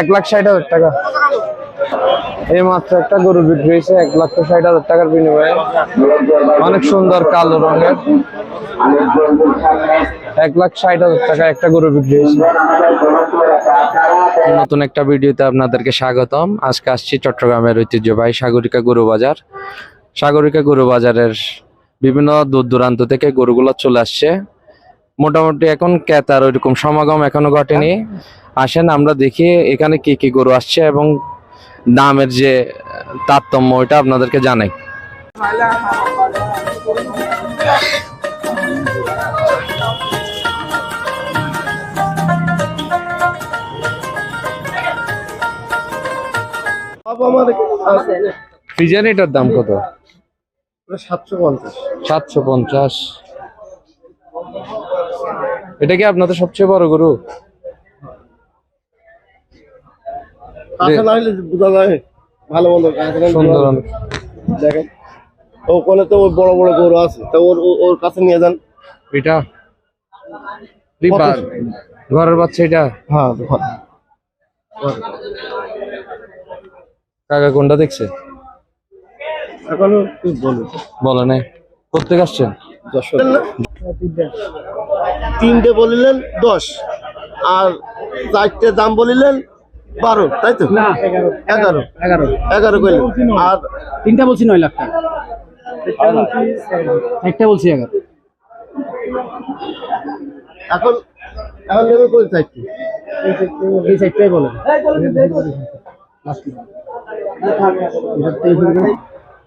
এক লাখ ষাট হাজার টাকা। এই মাত্র একটা গরু বিক্রি হয়েছে, এক লাখ ষাট হাজার টাকার বিনিময়ে। অনেক সুন্দর কালো রঙের। এক লাখ ষাট হাজার টাকা একটা গরু বিক্রি হয়েছে। নতুন একটা ভিডিওতে আপনাদেরকে স্বাগতম। আজকে আসছি চট্টগ্রামের ঐতিহ্যবাহী সাগরিকা গরু বাজার। সাগরিকা গরু বাজারের বিভিন্ন দূর দূরান্ত থেকে গরুগুলো চলে আসছে। মোটামুটি এখন ক্রেতার ওইরকম সমাগম এখনও ঘটেনি। আসেন আমরা দেখি এখানে কি কি গরু আসছে এবং দামের যে তারতম্য ওইটা আপনাদেরকে জানাই। ফ্রিজের এটার দাম কত? সাতশো পঞ্চাশ। সাতশো পঞ্চাশ। এটা কি আপনাদের সবচেয়ে বড় গরু? ভালো সুন্দর দেখেন। ওখানে তো ওই বড় বড় গরু আছে। তো ওর ওর কাছে নিয়ে যান। এটা? ঘরের বাচ্চা এটা? হ্যাঁ কাকা কোনটা দেখছে? এখন বলে নাই। প্রত্যেক আসছেন? তিনটে বলিলেন দশ আর চারটে দাম বলিলেন বারো তাই তো? এগারো। এগারো। এগারো। কইলেন। আর তিনটা বলছি নয় লাখ টাকা। একটা বলছি এগারো। এখন এখন নেবে কই চারটে? এই সাইডটাই বলেন।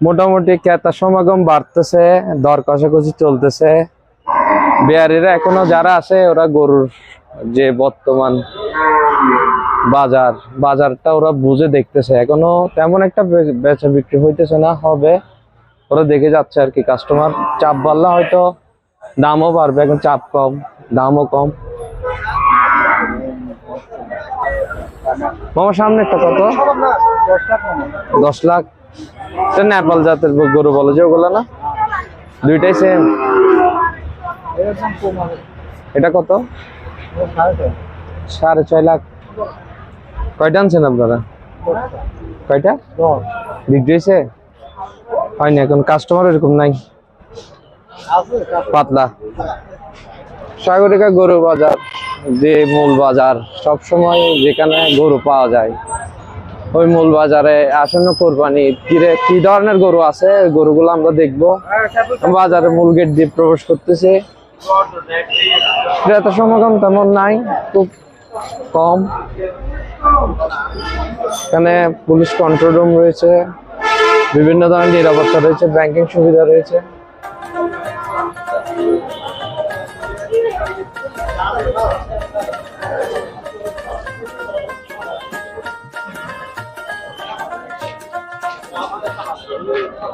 মোটামুটি ক্রেতা সমাগম বাড়তেছে, দর কষাকষি চলতেছে। বিহারিরা এখনও যারা আছে, ওরা গরুর যে বর্তমান বাজার, বাজারটা ওরা বুঝে দেখতেছে। এখনও তেমন একটা বেচা বিক্রি হইতেছে না, হবে। ওরা দেখে যাচ্ছে আর কি কাস্টমার চাপ বাড়লে হয়তো দামও বাড়বে, এখন চাপ কম, দামও কম। মামার সামনে একটা কত? দশ লাখ। নেপাল জাতের গরু বলে যে ওগুলো না? দুইটাই সেম এটা কত? সাড়ে ছয় লাখ। কয়টা আনছেন আপনারা? কয়টা? বিক্রি হয়েছে হয়নি, এখন কাস্টমার এরকম নাই। পাতলা। সাগরিকা গরু বাজার, যে মূল বাজার সব সময় যেখানে গরু পাওয়া যায়। ওই মূল বাজারে আসন্ন কোরবানি। কি কি ধরনের গরু আছে? গরুগুলো আমরা দেখব। বাজারে মূল গেট দিয়ে প্রবেশ করতেছে। ক্রেতা সমাগম তেমন নাই, খুব কম। এখানে পুলিশ কন্ট্রোল রুম রয়েছে। বিভিন্ন ধরনের নিরাপত্তা রয়েছে ব্যাংকিং সুবিধা রয়েছে।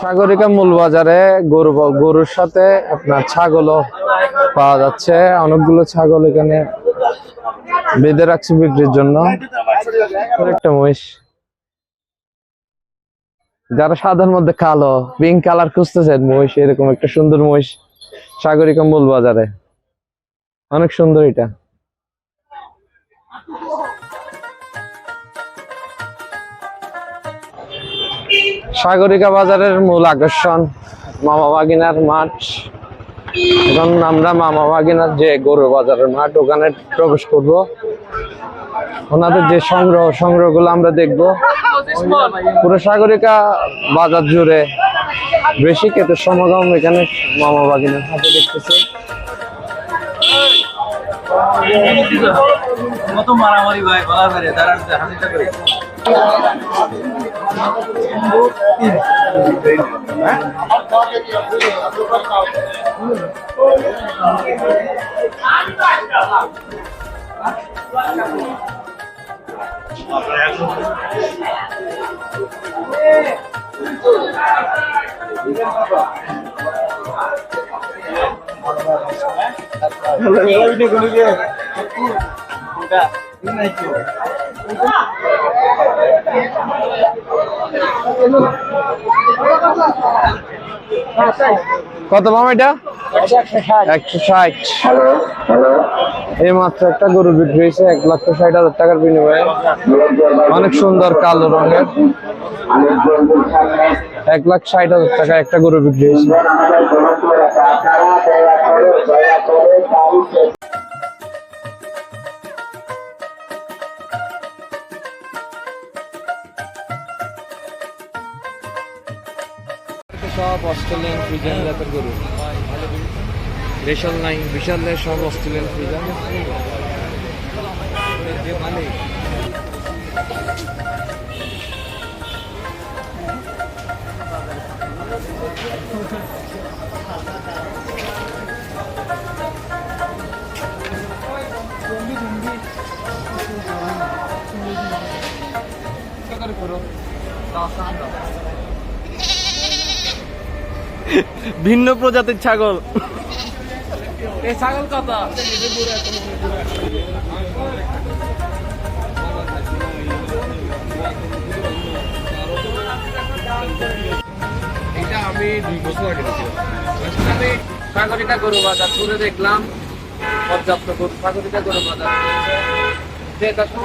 সাগরিকা মূল বাজারে গরু গরুর সাথে আপনার ছাগলও পাওয়া যাচ্ছে। অনেকগুলো ছাগল এখানে বেঁধে রাখছে বিক্রির জন্য। একটা মহিষ। যারা সাধারণ মধ্যে কালো পিঙ্ক কালার খুঁজতেছেন, মহিষ এরকম একটা সুন্দর মহিষ সাগরিকা মূল বাজারে। অনেক সুন্দর এটা। সাগরিকা বাজারের মূল আকর্ষণ, মামা বাগিনার মাঠ। এখন আমরা মামা বাগিনার যে গরু বাজারের মাঠ, ওখানে প্রবেশ করব। ওনাদের যে সংগ্রহ, সংগ্রহগুলো আমরা দেখব। পুরো সাগরিকা বাজার জুড়ে বেশি ক্ষেতের সমাগম এখানে মামা বাগিনার হাতে দেখতেছি। মারামারি ভাই दो ini gunung dia. Udah, ini naik. কত মামা এটা? একশো ষাট। এই মাত্র একটা গরু বিক্রি হয়েছে এক লক্ষ ষাট হাজার টাকার বিনিময়ে। অনেক সুন্দর কালো রঙের। এক লাখ ষাট হাজার টাকা একটা গরু বিক্রি হয়েছে। সব অস্ট্রেলিয়ান ফ্রিজান জাতের গরু। রেশাল নাই বিশালের সব অস্ট্রেলিয়ান ফ্রিজান ভিন্ন প্রজাতির ছাগল। এই ছাগল কত? এটা আমি দুই বছর আগে আমি সাগরিকা গরু বাজার ঘুরে দেখলাম। পর্যাপ্ত গরু সাগরিকা গরু বাজার যেটা খুব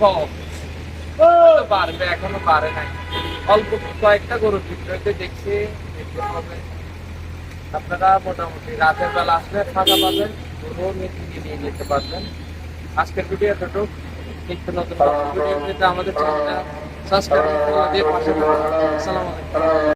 কম। পারবে এখনও পারে নাই। অল্প কয়েকটা গরু ভিডিওতে দেখছি দেখতে আপনারা মোটামুটি রাতের বেলা আসলে ফাঁকা পাবেন, গরু নিয়ে যেতে পারবেন। আজকের ভিডিও এতটুকু। নিত্য নতুন আমাদের চ্যানেলটা সাবস্ক্রাইব করে পাশে আসসালামু আলাইকুম।